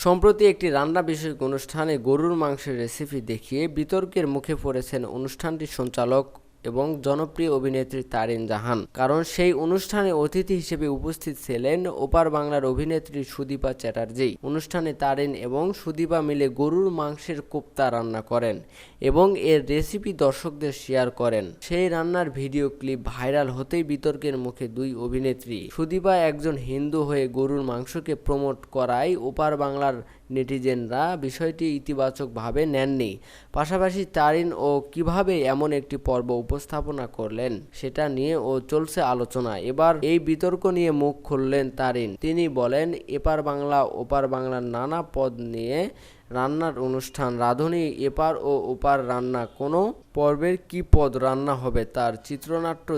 সম্প্রতি একটি রান্না বিষয়ক অনুষ্ঠানে গরুর মাংসের রেসিপি দেখিয়ে বিতর্কের মুখে পড়েছেন অনুষ্ঠানটির সঞ্চালক এবং জনপ্রিয় অভিনেত্রী তারিন জাহান। কারণ সেই অনুষ্ঠানে অতিথি হিসেবে উপস্থিত ছিলেন ওপার বাংলার অভিনেত্রী সুদীপা চ্যাটার্জি। অনুষ্ঠানে তারিন এবং সুদীপা মিলে গরুর মাংসের কোপ্তা রান্না করেন এবং এর রেসিপি দর্শকদের শেয়ার করেন। সেই রান্নার ভিডিও ক্লিপ ভাইরাল হতেই বিতর্কের মুখে দুই অভিনেত্রী। সুদীপা একজন হিন্দু হয়ে গরুর মাংসকে প্রমোট করায় ওপার বাংলার নেটিজেনরা বিষয়টি ইতিবাচকভাবে নেননি। পাশাপাশি তারিন ও কীভাবে এমন একটি পর্ব উপস্থাপনা করলেন, সেটা নিয়ে ও চলছে আলোচনা। এবার এই বিতর্ক নিয়ে মুখ খুললেন তারিন তিনি বলেন, এপার বাংলা, ওপার বাংলার নানা পদ নিয়ে রান্নার অনুষ্ঠান। রাঁধুনি, এপার ও ওপার রান্না, কোনো পর্বের কি পদ রান্না হবে তার চিত্রনাট্য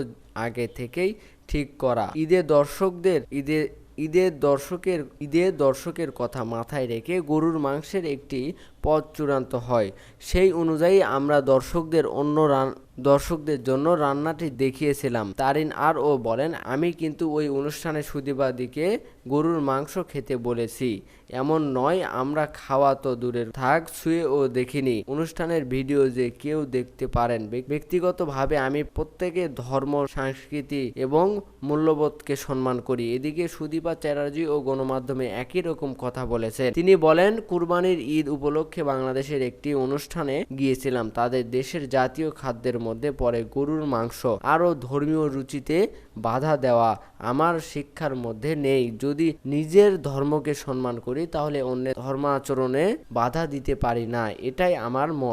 আগে থেকেই ঠিক করা। ঈদে দর্শকদের ঈদে ঈদের দর্শকের ঈদের দর্শকের কথা মাথায় রেখে গরুর মাংসের একটি পদ চূড়ান্ত হয়। সেই অনুযায়ী আমরা দর্শকদের অন্য রান দর্শকদের জন্য রান্নাটি দেখিয়েছিলাম। তারিন আর ও বলেন, আমি কিন্তু ওই অনুষ্ঠানে সুদীপাদিকে গরুর মাংস খেতে বলেছি। এমন নয়, আমরা খাওয়া তো দূরের থাক শুয়ে ও দেখিনি। অনুষ্ঠানের ভিডিও যে কেউ দেখতে পারেন। ব্যক্তিগতভাবে আমি প্রত্যেকের ধর্ম, সংস্কৃতি এবং মূল্যবোধকে সম্মান করি। এদিকে সুদীপা চ্যাটার্জি ও গণমাধ্যমে একই রকম কথা বলেছেন। তিনি বলেন, কুরবানির ঈদ উপলক্ষে বাংলাদেশের একটি অনুষ্ঠানে গিয়েছিলাম। তাদের দেশের জাতীয় খাদ্যের মধ্যে পড়ে গরুর মাংস। আরও ধর্মীয় রুচিতে বাধা দেওয়া আমার শিক্ষার মধ্যে নেই। যদি নিজের ধর্মকে সম্মান করি, তাহলে অন্যের ধর্মাচরণে বাধা দিতে পারি না। এটাই আমার মত।